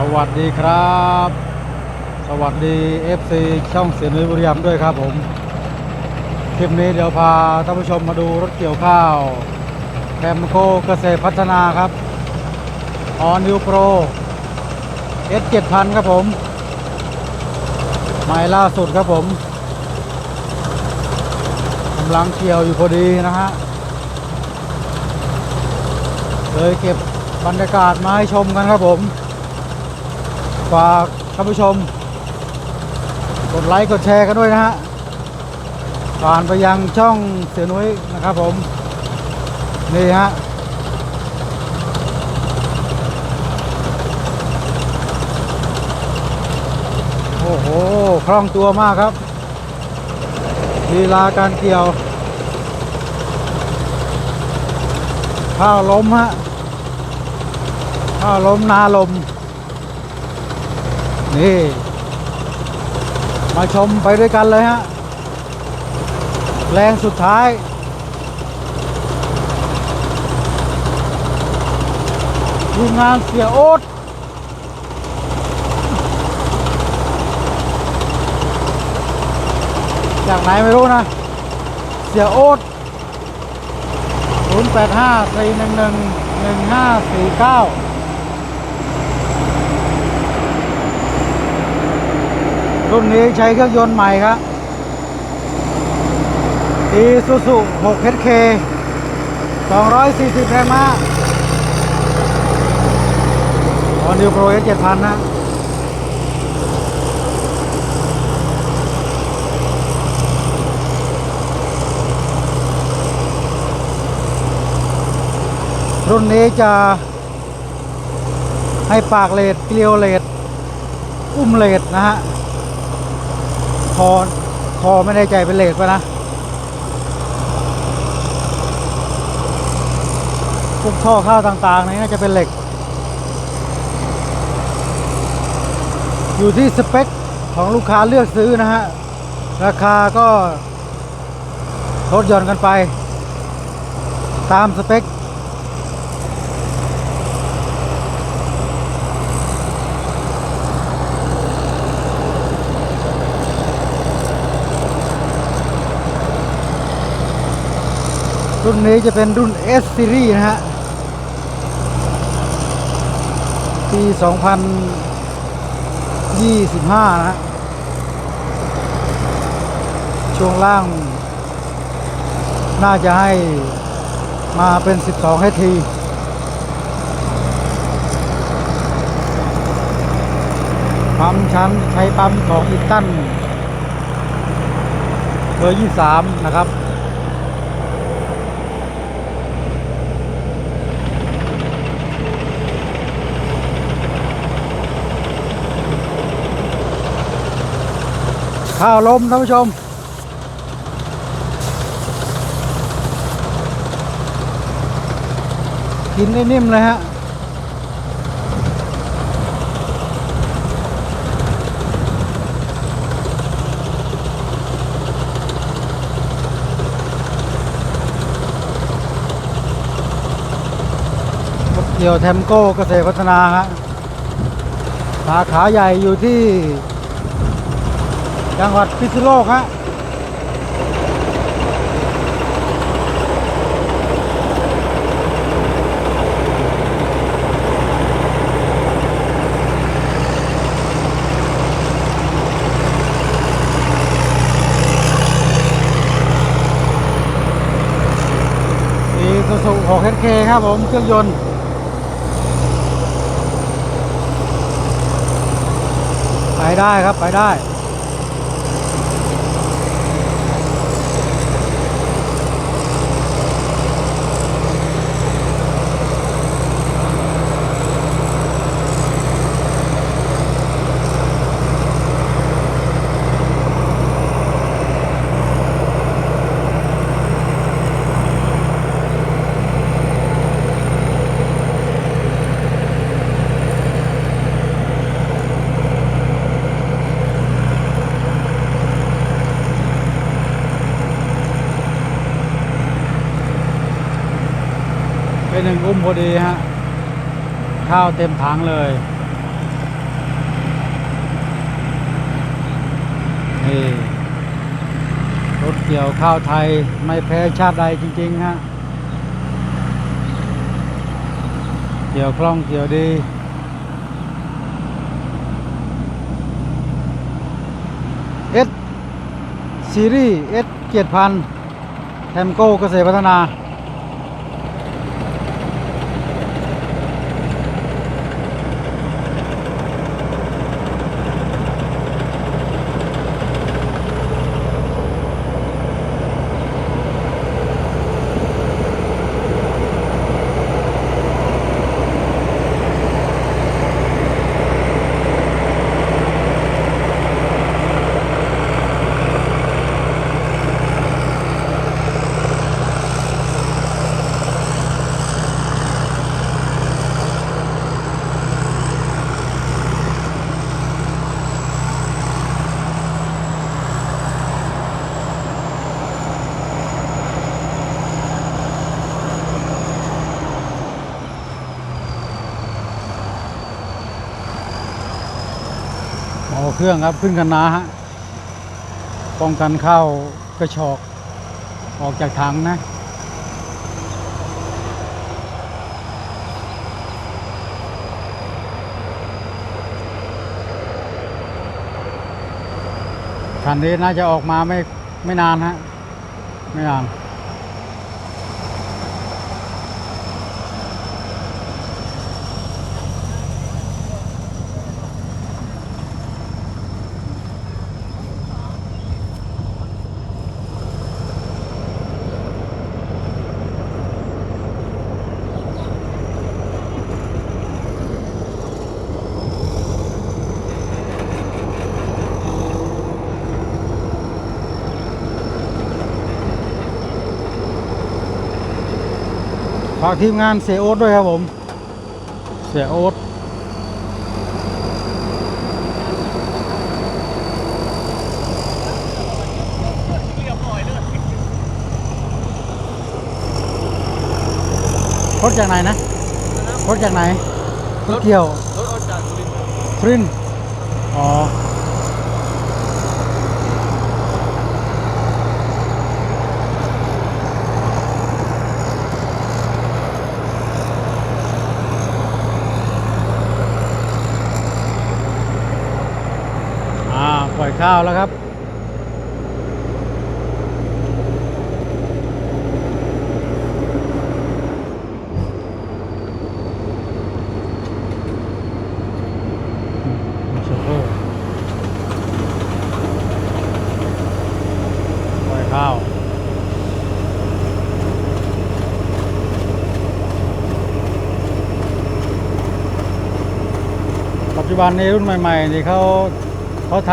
สวัสดีครับ สวัสดี FC ช่องเสียนุ้ยบุรีรัมย์ด้วยครับผม คลิปนี้เดี๋ยวพาท่านผู้ชมมาดูรถเกี่ยวข้าวแคมโคเกษตรพัฒนาครับออนิวโปร S 7000ครับผมใหม่ล่าสุดครับผมกำลังเกี่ยวอยู่พอดีนะฮะเลยเก็บบรรยากาศมาให้ชมกันครับผม ฝากท่านผู้ชม กดไลค์กดแชร์กันด้วยนะฮะผ่านไปยังช่องเสียนุ้ยนะครับผม นี่ฮะโอ้โห คล่องตัวมากครับลีลาการเกี่ยว ข้าวล้มฮะ ข้าวล้มนาลม นี่ มาชมไปด้วยกันเลยฮะ แรงสุดท้าย ทีมงานเสียโอ๊ตจากไหนไม่รู้นะ เสียโอ๊ต085 411 1549 รุ่นนี้ใช้เครื่องยนต์ใหม่ครับ Isuzu 6 HK 240แรงม้าออนิวโปร S 7000 นะรุ่นนี้จะให้ปากเลดเกลียวเลดอุ้มเลดนะฮะ คอ คอไม่ได้ใจเป็นเหลดปะนะ พวกท่อข้าวต่างๆนี่น่าจะเป็นเหล็ก อยู่ที่สเปคของลูกค้าเลือกซื้อนะฮะ ราคาก็ลดหย่อนกันไป ตามสเปค รุ่นนี้จะเป็นรุ่น S Series นะฮะปี 2025 นะฮะ ช่วงล่าง น่าจะให้มาเป็น 12 HT ปั๊มชั้นใช้ปั๊มของอีตันเบอร์ 23 นะครับ ข้าวลมท่านผู้ชม กินได้นิ่มเลยฮะเกี่ยวแทมโก้เกษตรพัฒนาฮะสาขาใหญ่อยู่ที่ จังหวัดพิษณุโลกฮะอีซูซู6 k ครับผม เครื่องยนต์ ไปได้ครับ ไปได้ เปหนึ่งอุ้มพอดีฮะ ข้าวเต็มถังเลย นี่ รถเกี่ยวข้าวไทยไม่แพ้ชาติใดจริง ๆ ฮะ เกี่ยวคล่องเกี่ยวดีเอสซีรีส์เอสเกียรติพันธ์แทมโก้เกษตรพัฒนา เครื่องครับขึ้นกันนาฮะป้องกันเข้ากระชอกออกจากถังนะคันนี้น่าจะออกมาไม่ไม่นานฮะ ไม่นาน ฝากทีมงานเสียโอ๊ตด้วยครับผม เสียโอ๊ตรถจากไหนนะ รถจากไหน รถเที่ยว รถออกจากสุรินทร์ฟรินทร์อ๋ออ่า ปล่อย ข้าวแล้วครับโชโก้ปล่อยข้าวปัจจุบันในรุ่นใหม่ ๆ นี่เขา เขาท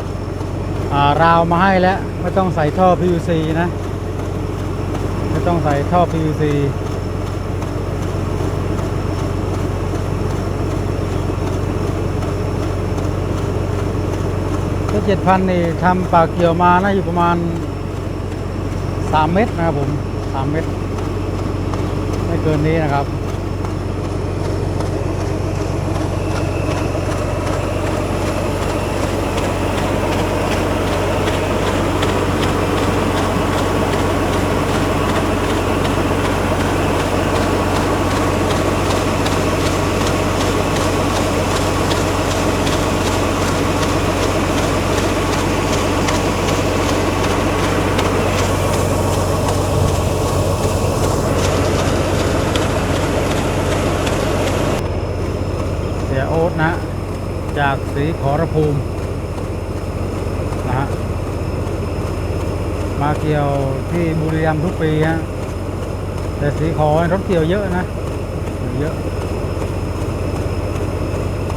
ำราวมาให้แล้ว ไม่ต้องใส่ท่อ PVC นะ ไม่ต้องใส่ท่อ PVC ก็เจ็ดพันนี่ทำปากเกี่ยวมาน่าอยู่ประมาณสามเมตรนะครับผมสามเมตร ไม่เกินนี้นะครับ เสียโอ๊ตนะ จากสีขอรภูมินะฮะมาเกี่ยวที่บุรีรัมย์ทุกปีฮะแต่สีขอรถเกี่ยวเยอะนะเยอะ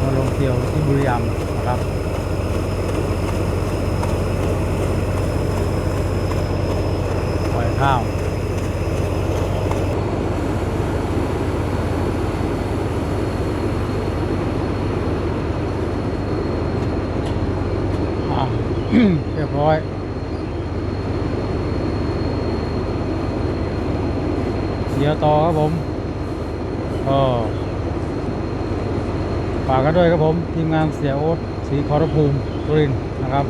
มาลงเกี่ยวที่บุรีรัมย์นะครับปล่อยข้าว อะ เร้อยเดี๋ยวต่อครับผมก็ฝากกันด้วยครับผม ทีมงานเสียโอ๊ตสีขอรภูมิสุรินนะครับ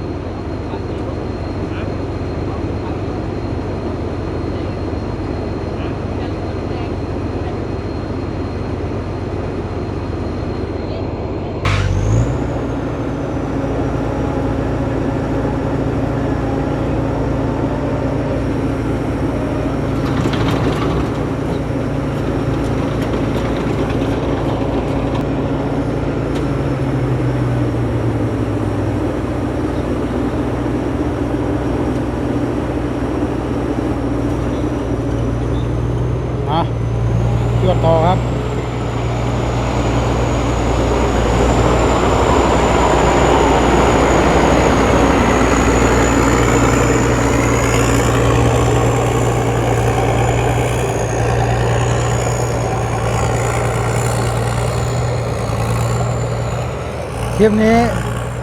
ลิปนี้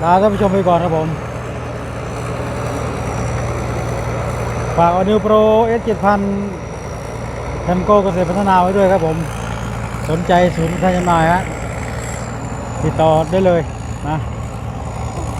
ลาท่านผู้ชมไปก่อนครับผมฝากอนิวโปรเอสเจ็ดพันแทมโก้เกษตรพัฒนาไว้ด้วยครับผม สนใจศูนย์การจำหน่ายฮะติดต่อได้เลยนะ